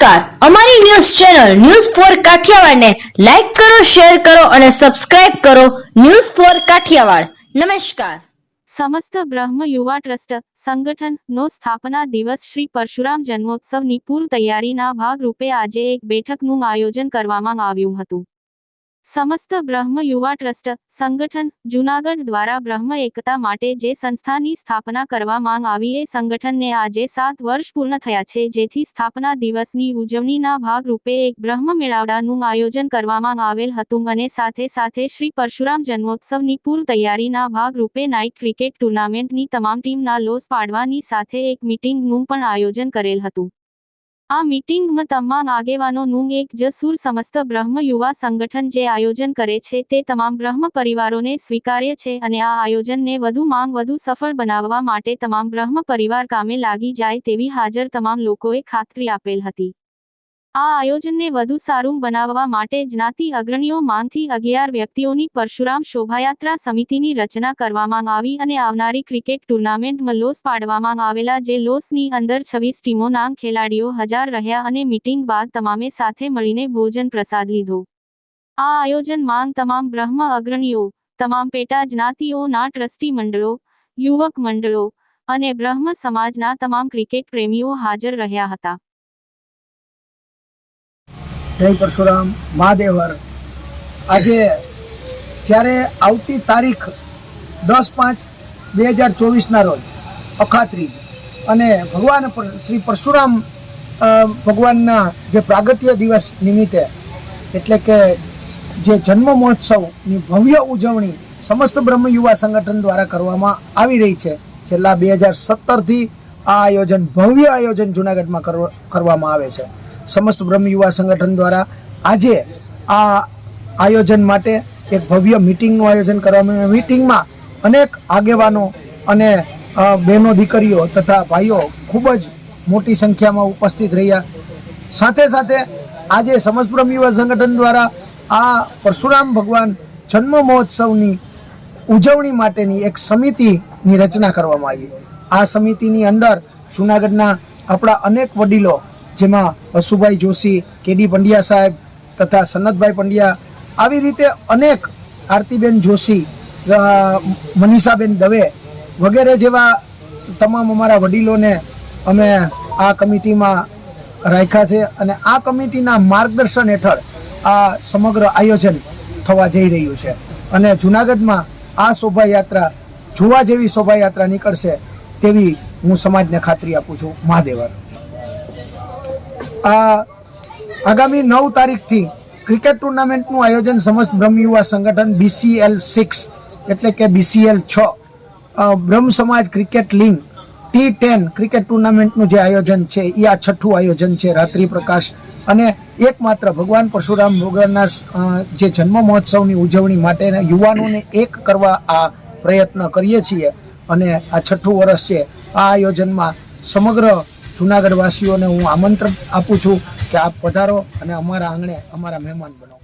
નમસ્કાર. અમારી news channel news four કાઠિયાવાડને લાઈક કરો, શેર કરો અને સબસ્ક્રાઇબ કરો ન્યૂઝ ફોર કાઠિયાવાડ. નમસ્કાર. સમસ્ત બ્રહ્મ યુવા ટ્રસ્ટ સંગઠન નો સ્થાપના દિવસ શ્રી પરશુરામ જન્મોત્સવની પૂર્વ તૈયારીના ભાગરૂપે આજે એક બેઠકનું આયોજન કરવામાં આવ્યું હતું. સમસ્ત બ્રહ્મ યુવા ટ્રસ્ટ, સંગઠન, જૂનાગઢ દ્વારા બ્રહ્મ એકતા માટે જે સંસ્થાની સ્થાપના કરવામાં આવી એ સંગઠનને આજે સાત વર્ષ પૂર્ણ થયા છે. જેથી સ્થાપના દિવસની ઉજવણીના ભાગરૂપે એક બ્રહ્મ મેળાવડાનું આયોજન કરવામાં આવેલ હતું અને સાથે સાથે શ્રી પરશુરામ જન્મોત્સવની પૂર્વ તૈયારીના ભાગરૂપે નાઇટ ક્રિકેટ ટુર્નામેન્ટની તમામ ટીમના લોસ પાડવાની સાથે એક મીટિંગનું પણ આયોજન કરેલ હતું. આ મીટિંગમાં તમામ આગેવાનોનું એક જ સમસ્ત બ્રહ્મ યુવા સંગઠન જે આયોજન કરે છે તે તમામ બ્રહ્મ પરિવારોને સ્વીકાર્ય છે અને આ આયોજનને વધુ માંગ, વધુ સફળ બનાવવા માટે તમામ બ્રહ્મ પરિવાર કામે લાગી જાય તેવી હાજર તમામ લોકોએ ખાતરી આપેલ હતી. આ આયોજનને વધુ સારું બનાવવા માટે જ્ઞાતિ અગ્રણીઓ માંગથી અગિયાર વ્યક્તિઓની પરશુરામ શોભાયાત્રા સમિતિની રચના કરવામાં આવી અને આવનારી ક્રિકેટ ટુર્નામેન્ટમાં લોસ પાડવામાં આવેલા જે લોસની અંદર છવ્વીસ ટીમોના ખેલાડીઓ હજાર રહ્યા અને મીટિંગ બાદ તમામે સાથે મળીને ભોજન પ્રસાદ લીધો. આ આયોજન માંગ તમામ બ્રહ્મ અગ્રણીઓ, તમામ પેટા જ્ઞાતિઓના ટ્રસ્ટી મંડળો, યુવક મંડળો અને બ્રહ્મ સમાજના તમામ ક્રિકેટ પ્રેમીઓ હાજર રહ્યા હતા. જય પરશુરામ, મહાદેવર. આજે જ્યારે આવતી તારીખ દસ પાંચ બે હજાર ચોવીસના રોજ, અખાત્રી, અને ભગવાન શ્રી પરશુરામ ભગવાનના જે પ્રાગટ્ય દિવસ નિમિત્તે, એટલે કે જે જન્મ મહોત્સવની ભવ્ય ઉજવણી સમસ્ત બ્રહ્મ યુવા સંગઠન દ્વારા કરવામાં આવી રહી છે, છેલ્લા બે હજાર સત્તરથી આ આયોજન, ભવ્ય આયોજન જુનાગઢમાં કરવ- કરવામાં આવે છે. સમસ્ત બ્રહ્મ યુવા સંગઠન દ્વારા આજે આ આયોજન માટે એક ભવ્ય મિટિંગનું આયોજન કરવામાં આવ્યું. મિટિંગમાં અનેક આગેવાનો અને બહેનો દીકરીઓ તથા ભાઈઓ ખૂબ જ મોટી સંખ્યામાં ઉપસ્થિત રહ્યા સાથે સાથે આજે સમસ્ત યુવા સંગઠન દ્વારા આ પરશુરામ ભગવાન જન્મ મહોત્સવની ઉજવણી માટેની એક સમિતિની રચના કરવામાં આવી આ સમિતિની અંદર જૂનાગઢના આપણા અનેક વડીલો જેમાં અશુભાઈ જોશી, કેડી પંડ્યા સાહેબ તથા સનતભાઈ પંડ્યા આવી રીતે અનેક આરતીબેન જોશી મનીષાબેન દવે વગેરે જેવા તમામ અમારા વડીલોને અમે આ કમિટીમાં રાખ્યા છે અને આ કમિટીના માર્ગદર્શન હેઠળ આ સમગ્ર આયોજન થવા જઈ રહ્યું છે. અને જુનાગઢમાં આ શોભાયાત્રા જોવા જેવી શોભાયાત્રા નીકળશે તેવી હું સમાજને ખાતરી આપું છું. મહાદેવર આ આગામી નવ તારીખથી ક્રિકેટ ટુર્નામેન્ટનું આયોજન સમસ્ત બ્રહ્મ યુવા સંગઠન બીસીએલ સિક્સ એટલે કે બીસીએલ છ Brahm Samaj cricket league T ten cricket ટુર્નામેન્ટનું જે આયોજન છે એ આ છઠ્ઠું આયોજન છે, રાત્રિ પ્રકાશ. અને એકમાત્ર ભગવાન પરશુરામ ભગવાનના જે જન્મ મહોત્સવની ઉજવણી માટે યુવાનોને એક કરવા આ પ્રયત્ન કરીએ છીએ. અને આ છઠ્ઠું વર્ષ છે. આ આયોજનમાં સમગ્ર જુનાગઢ વાસીઓને હું આમંત્રણ આપું છું કે આપ પધારો અને અમારા આંગણે અમારા મહેમાન બનો.